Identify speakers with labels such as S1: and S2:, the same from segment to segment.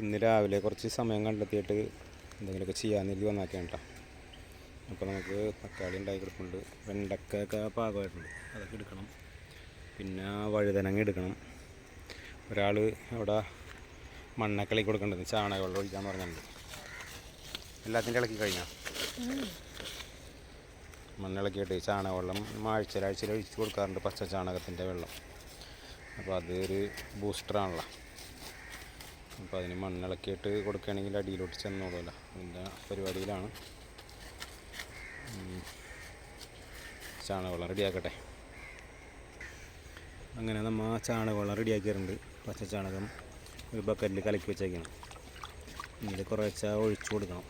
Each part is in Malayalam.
S1: ഇന്ന് രാവിലെ കുറച്ച് സമയം കണ്ടെത്തിയിട്ട് എന്തെങ്കിലുമൊക്കെ ചെയ്യാൻ കരുതി വന്നാക്കിയാണ് കേട്ടോ. അപ്പോൾ നമുക്ക് തക്കാളി ഉണ്ടാക്കി കൊടുക്കുന്നുണ്ട്. വെണ്ടക്കൊക്കെ പാകമായിട്ടുണ്ട്. അതൊക്കെ എടുക്കണം. പിന്നെ വഴുതനങ്ങ എടുക്കണം. ഒരാൾ അവിടെ മണ്ണൊക്കെ ഇളക്കി കൊടുക്കേണ്ടത് ചാണകവെള്ളം ഒഴിക്കാന്ന് പറഞ്ഞിട്ടുണ്ട്. എല്ലാത്തിന്റെ ഇളക്കി കഴിഞ്ഞാൽ മണ്ണിളക്കിയിട്ട് ചാണകവെള്ളം ആഴ്ചയിലാഴ്ചയിൽ ഒഴിച്ച് കൊടുക്കാറുണ്ട് പച്ച ചാണകത്തിന്റെ വെള്ളം. അപ്പോൾ അതൊരു ബൂസ്റ്ററാണല്ലോ അപ്പോൾ അതിന് മണ്ണിളക്കിയിട്ട് കൊടുക്കുകയാണെങ്കിൽ അടിയിലോട്ട് ചെന്നോളൂല അതിന്റെ പരിപാടിയിലാണ്. ചാണകവെള്ളം റെഡിയാക്കട്ടെ. അങ്ങനെ നമ്മൾ ചാണകവെള്ളം റെഡിയാക്കിയിട്ടുണ്ട്. പച്ച ചാണകം ഒരു ബക്കറ്റിൽ കലക്കി വെച്ചേക്കണം. ഇതിൽ കുറേശ്ശെ ഒഴിച്ചു കൊടുക്കണം.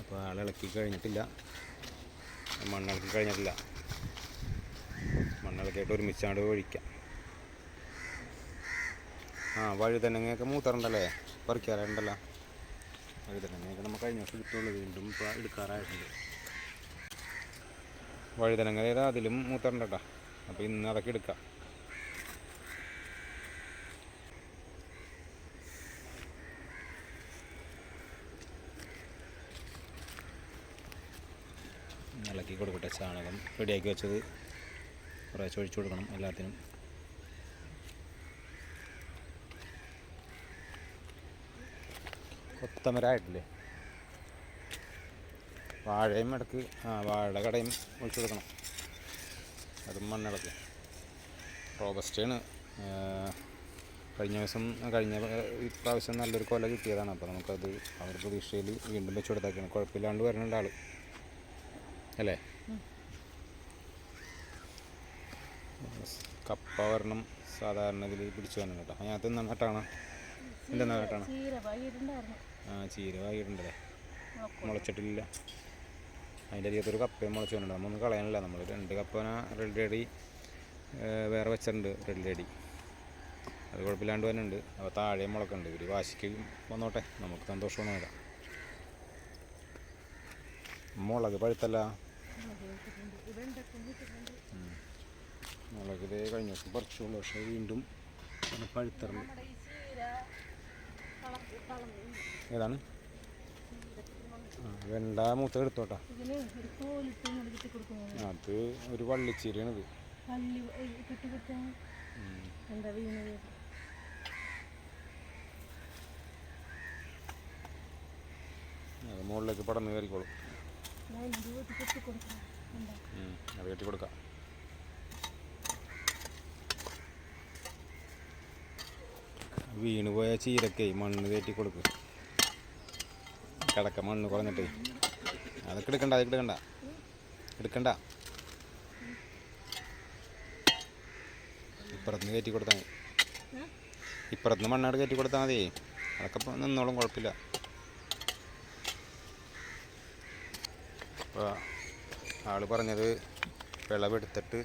S1: അപ്പോൾ ഇളക്കി കഴിഞ്ഞിട്ടില്ല. മണ്ണിളക്കി കഴിഞ്ഞിട്ടില്ല. മണ്ണിളക്കിയിട്ട് ഒരുമിച്ചാണ്ട് ഒഴിക്കാം. ആ വഴുതനങ്ങയൊക്കെ മൂത്തറുണ്ടല്ലേ? പറിക്കാറുണ്ടല്ലോ. വഴുതനങ്ങയൊക്കെ നമ്മൾ കഴിഞ്ഞ വർഷം കിട്ടുള്ളൂ വീണ്ടും ഇപ്പോൾ എടുക്കാറായിട്ടുണ്ട്. വഴുതനങ്ങ ഏതാ അതിലും മൂത്തറുണ്ട് കേട്ടോ അപ്പോൾ ഇന്ന് അതൊക്കെ എടുക്കാം. ഇളക്കി കൊടുക്കട്ടെ ചാണകം. റെഡിയാക്കി വെച്ചത് കുറേശ്ശെ ഒഴിച്ചു കൊടുക്കണം എല്ലാത്തിനും. കൊത്തമരായിട്ടില്ലേ വാഴയും ഇടയ്ക്ക് ആ വാഴയുടെ കടയും ഒഴിച്ചു കൊടുക്കണം. അതും മണ്ണിടക്ക് റോബസ്റ്റാണ് കഴിഞ്ഞ ദിവസം കഴിഞ്ഞ പ്രാവശ്യം നല്ലൊരു കൊല കിട്ടിയതാണ്. അപ്പോൾ നമുക്കത് ആ ഒരു പ്രതീക്ഷയിൽ വീണ്ടും വെച്ച് കൊടുത്താക്കിയാണ് കുഴപ്പമില്ലാണ്ട് വരുന്നുണ്ട് ആൾ അല്ലേ? കപ്പ വരണം സാധാരണ ഇതിൽ പിടിച്ചു വരണം കേട്ടോ. അതിനകത്ത് നന്നായിട്ടാണ് നട്ടാണ്
S2: ചീര വൈകിട്ടുണ്ടായിരുന്നു
S1: ആ ചീര വാങ്ങിയിട്ടുണ്ടല്ലേ മുളച്ചിട്ടില്ല. അതിന്റെ അരികത്തൊരു കപ്പയും മുളച്ചിട്ടുണ്ട് നമ്മൊന്നും കളയാനില്ല. നമ്മൾ രണ്ട് കപ്പന റെഡി റെഡി വേറെ വെച്ചിട്ടുണ്ട് റെഡി റെഡി അത് കുഴപ്പമില്ലാണ്ട് തന്നെ ഉണ്ട് അപ്പോൾ താഴെ മുളക്കുണ്ട്. ഇവർ വാശിക്ക് വന്നോട്ടെ. നമുക്ക് സന്തോഷമാണ് നോക്കാം മുളക് പഴുത്തല്ല. മുളക് ഇതേ കഴിഞ്ഞ. ദിവസം പറിച്ചുള്ളൂ പക്ഷേ വീണ്ടും പഴുത്തറുണ്ട്
S2: നമ്മുടെ ഈ ചീര കളത്തി കളഞ്ഞു
S1: ഏതാണ്? വെണ്ട മൂത്ത എടുത്തോട്ടാ? അത് ഒരു വള്ളിച്ചീരയാണിത്. അത് മുകളിലേക്ക് പടന്ന് കയറിക്കോളും. അത് കെട്ടി കൊടുക്കാം വീണ് പോയ ചീരക്കേ മണ്ണ് കയറ്റി കൊടുക്ക്. കിടക്ക മണ്ണ് കുറഞ്ഞിട്ടേ. അതൊക്കെ എടുക്കണ്ട അതൊക്കെ എടുക്കണ്ട. എടുക്കണ്ട. ഇപ്പുറത്തുനിന്ന് കയറ്റി കൊടുത്താൽ മതി. ഇപ്പുറത്തുനിന്ന് മണ്ണാട് കയറ്റി കൊടുത്താൽ മതി. അതൊക്കെ നിന്നോളും കുഴപ്പമില്ല. അപ്പോൾ ആൾ പറഞ്ഞത് വിളവെടുത്തിട്ട്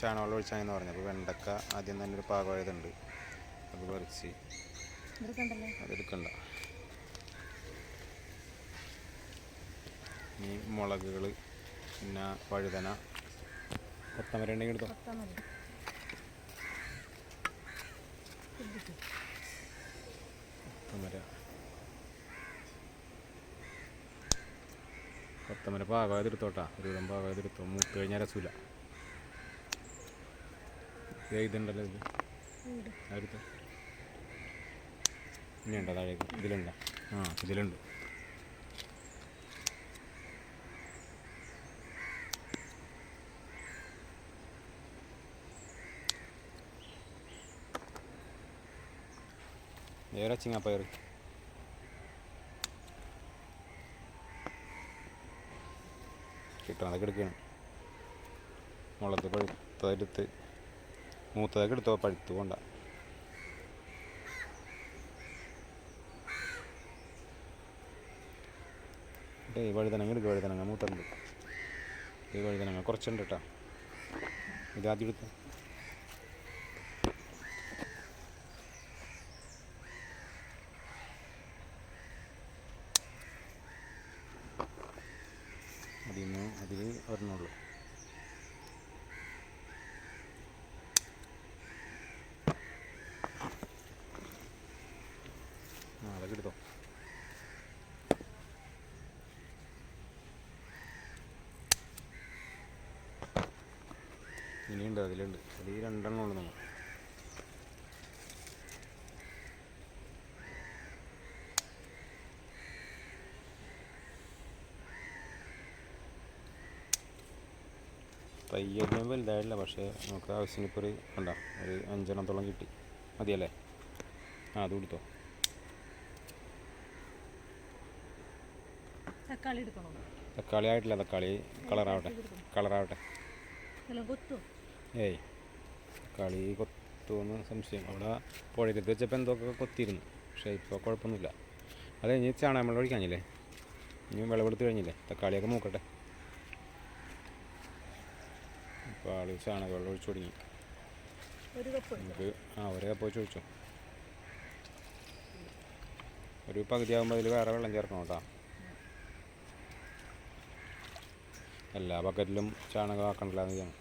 S1: ചാണകം ഒഴിച്ചാൽ എന്ന് പറഞ്ഞു. അപ്പോൾ വെണ്ടക്ക ആദ്യം തന്നെ ഒരു പാകമായതുണ്ട്. അത് പറിച്ച്. അതെടുക്കണ്ട. ഇനി മുളകുകൾ പിന്നെ വഴുതന കൊത്തമര ഉണ്ടെങ്കിൽ എടുത്തോ. കൊത്തമര. കൊത്തമര. പാകമായത് എടുത്തോട്ടാ. ഒരുവിധം പാകമായത് എടുത്തോ. മൂത്ത് കഴിഞ്ഞാൽ രസൂല. ഇതുണ്ടല്ലോ ഇത്? അടുത്ത് ഇനിയുണ്ടോ താഴേക്ക് ഇതിലുണ്ടോ? ആ ഇതിലുണ്ട്. വേറെ ചിങ്ങാപ്പയർ. കിട്ടണം അതൊക്കെ എടുക്കണം. മുളത്ത് പഴുത്തതെടുത്ത് മൂത്തതൊക്കെ എടുത്തോ പഴുത്ത് കൊണ്ട ഈ വഴുതനങ്ങ എടുക്കുക വഴുതനങ്ങ മൂത്തുണ്ട് ഈ വഴുതനങ്ങ കുറച്ചുണ്ട് കേട്ടോ ഇത് ആദ്യം എടുത്ത് അതിൽ നിന്ന് അതിൽ ഒരെണ്ണുള്ളൂ അതൊക്കെ എടുത്തോ ഇനിയുണ്ട് അതിലുണ്ട്. അതിൽ രണ്ടെണ്ണം ഉള്ളു നമ്മൾ തയ്യലിനും വലുതായിട്ടില്ല പക്ഷേ നമുക്ക് ആവശ്യത്തിന് ഇപ്പോൾ ഒരു കണ്ട ഒരു അഞ്ചെണ്ണത്തോളം കിട്ടി. മതിയല്ലേ? ആ അത് കൊടുത്തോ.
S2: തക്കാളി
S1: ആയിട്ടില്ല തക്കാളി കളറാവട്ടെ കളറാവട്ടെ.
S2: എല്ലാം കൊത്തു?
S1: ഏയ് തക്കാളി കൊത്തുമെന്ന് സംശയം. അവിടെ പുഴയത്ത് വെച്ചപ്പോൾ എന്തൊക്കെ കൊത്തിയിരുന്നു. പക്ഷേ ഇപ്പോൾ കുഴപ്പമൊന്നുമില്ല. അത് ഇനി ചാണകം വെള്ളം ഒഴിക്കാഞ്ഞില്ലേ? ഇനി വിളവെടുത്ത് കഴിഞ്ഞില്ലേ? തക്കാളിയൊക്കെ നോക്കട്ടെ ഇപ്പോൾ ആൾ ചാണക വെള്ളം ഒഴിച്ചു തുടങ്ങി നമുക്ക് ആ ഒരു കപ്പ് വെച്ച് ഒഴിച്ചു. ഒരു പകുതിയാകുമ്പോൾ അതിൽ വേറെ വെള്ളം ചേർക്കണം കേട്ടോ. എല്ലാ ബക്കറ്റിലും ചാണകം ആക്കണ്ടല്ലാന്ന് ചെയ്യണം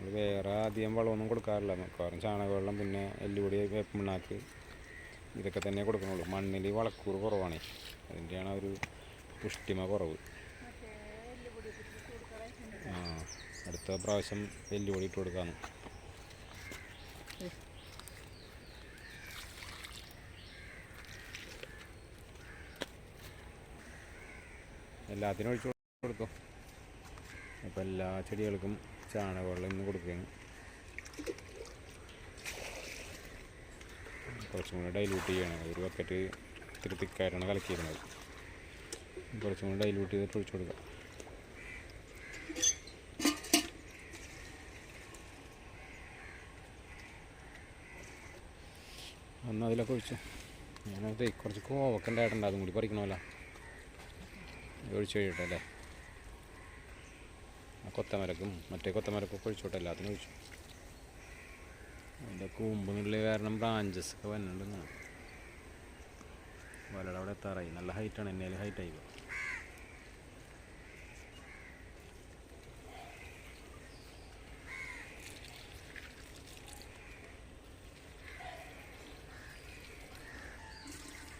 S1: നമ്മൾ വേറെ അധികം വളമൊന്നും കൊടുക്കാറില്ല. മിക്കവാറും ചാണക വെള്ളം പിന്നെ എല്ലുപൊടി വേപ്പിണ്ണാക്ക് ഇതൊക്കെ തന്നെ കൊടുക്കണുള്ളൂ. മണ്ണിൽ വളക്കൂറ് കുറവാണ്. അതിന്റെയാണ് ഒരു പുഷ്ടിമ കുറവ്. ആ അടുത്ത പ്രാവശ്യം എല്ലുപൊടി ഇട്ട് കൊടുക്കാന്ന്. എല്ലാത്തിനും ഒഴിച്ചു കൊടുക്കും. അപ്പോൾ എല്ലാ ചെടികൾക്കും ചാണകവെള്ളം ഇന്ന് കൊടുക്കുകയാണ്. കുറച്ചും കൂടി ഡൈല്യൂട്ട് ചെയ്യണം. ഒരു ബക്കറ്റ് ഇത്തിരി തിക്കായിട്ടാണ് കലക്കിയിരുന്നത്. കുറച്ചും കൂടി ഡൈല്യൂട്ട് ചെയ്തിട്ട് ഒഴിച്ചു കൊടുക്കുക. അന്ന് അതിലൊക്കെ ഒഴിച്ചു. ഞാനത് കുറച്ച് കോവക്കണ്ടായിട്ടുണ്ട് അതും കൂടി പറിക്കണമല്ലോ. ഒഴിച്ചു കഴിയട്ടെ അല്ലേ? കൊത്തമരക്കും മറ്റേ കൊത്തമരക്കൊക്കെ ഒഴിച്ചോട്ടെ എല്ലാത്തിനും ഒഴിച്ചു. അതിന്റെ കൂമ്പുകളിൽ കാരണം ബ്രാഞ്ചസ് ഒക്കെ വന്നിട്ടുണ്ടെന്നാണ് വലട അവിടെ എത്താറായി. നല്ല ഹൈറ്റാണ് എന്നേലും ഹൈറ്റായി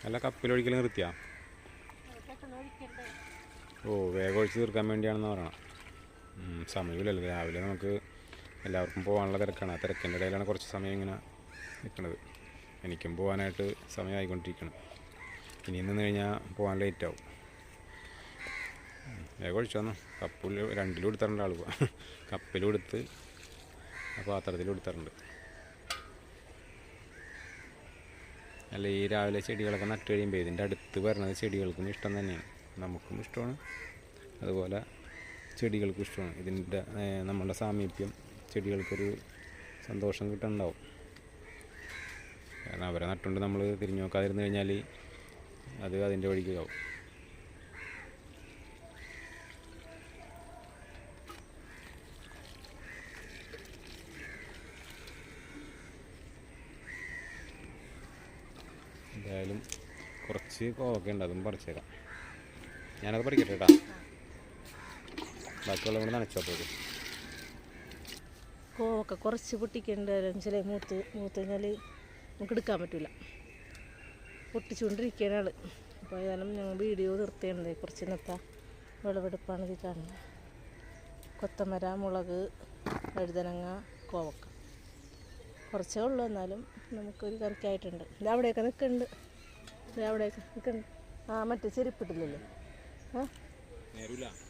S1: നല്ല കപ്പിലൊഴിക്കൽ നിർത്തിയാ? ഓ വേഗം ഒഴിച്ച് തീർക്കാൻ വേണ്ടിയാണെന്ന് പറയണം. സമയമില്ലല്ലോ. രാവിലെ നമുക്ക് എല്ലാവർക്കും പോകാനുള്ള തിരക്കാണ്. ആ തിരക്കിന്റെ ഇടയിലാണ് കുറച്ച് സമയം ഇങ്ങനെ നിൽക്കുന്നത്. എനിക്കും പോകാനായിട്ട് സമയമായിക്കൊണ്ടിരിക്കണം. ഇനി നിന്ന് കഴിഞ്ഞാൽ പോകാൻ ലേറ്റ് ആവും വേഗം ഒഴിച്ചു വന്നു. കപ്പിൽ രണ്ടിലും എടുത്തിട്ടുണ്ട് ആൾ കപ്പിലും എടുത്ത് പാത്രത്തിലും എടുത്തിട്ടുണ്ട് അല്ല ഈ രാവിലെ ചെടികളൊക്കെ നട്ട് കഴിയുമ്പോൾ ഇതിന്റെ അടുത്ത് വരുന്നത് ചെടികൾക്കും ഇഷ്ടം തന്നെയാണ്. നമുക്കും ഇഷ്ടമാണ്. അതുപോലെ ചെടികൾക്കും ഇഷ്ടമാണ്. ഇതിന്റെ നമ്മുടെ സാമീപ്യം ചെടികൾക്കൊരു സന്തോഷം കിട്ടുന്നുണ്ടാവും. കാരണം അവരെ നട്ടുകൊണ്ട് നമ്മൾ തിരിഞ്ഞു നോക്കാതിരുന്നു കഴിഞ്ഞാൽ അത് അതിന്റെ വഴിക്ക് ആവും. എന്തായാലും കുറച്ച് കോവക്കുണ്ട് അതും പറിച്ചേക്കാം. ഞാനത് പറിക്കട്ടെ കേട്ടാ. ബാക്കിയുള്ള കൂടെ പോകും
S2: കോവക്ക കുറച്ച് പൊട്ടിക്കേണ്ട ചില മൂത്ത് മൂത്ത് കഴിഞ്ഞാൽ നമുക്ക് എടുക്കാൻ പറ്റില്ല പൊട്ടിച്ചുകൊണ്ടിരിക്കുകയാണ് ആൾ അപ്പോൾ ഏതായാലും ഞങ്ങൾ വീഡിയോ നിർത്തിയുണ്ട് കുറച്ച് ഇന്നത്തെ വിളവെടുപ്പാണ് ഇത് കാണുന്നത്. കൊത്തമര മുളക് വഴുതനങ്ങ കോവക്ക. കുറച്ചേ ഉള്ളൂ എന്നാലും നമുക്കൊരു കറിക്കായിട്ടുണ്ട് ഇത് അവിടെയൊക്കെ നിൽക്കുന്നുണ്ട്. ഇത് അവിടെയൊക്കെ നിൽക്കുന്നുണ്ട്. ആ മറ്റേ ചെരുപ്പിട്ടില്ലല്ലോ? ആ?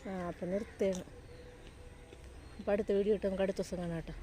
S2: ആ അപ്പം നിർത്തുകയാണ് അപ്പോൾ അടുത്ത വീഡിയോ ഇട്ട് നമുക്ക് അടുത്ത ദിവസം കാണാം കേട്ടോ.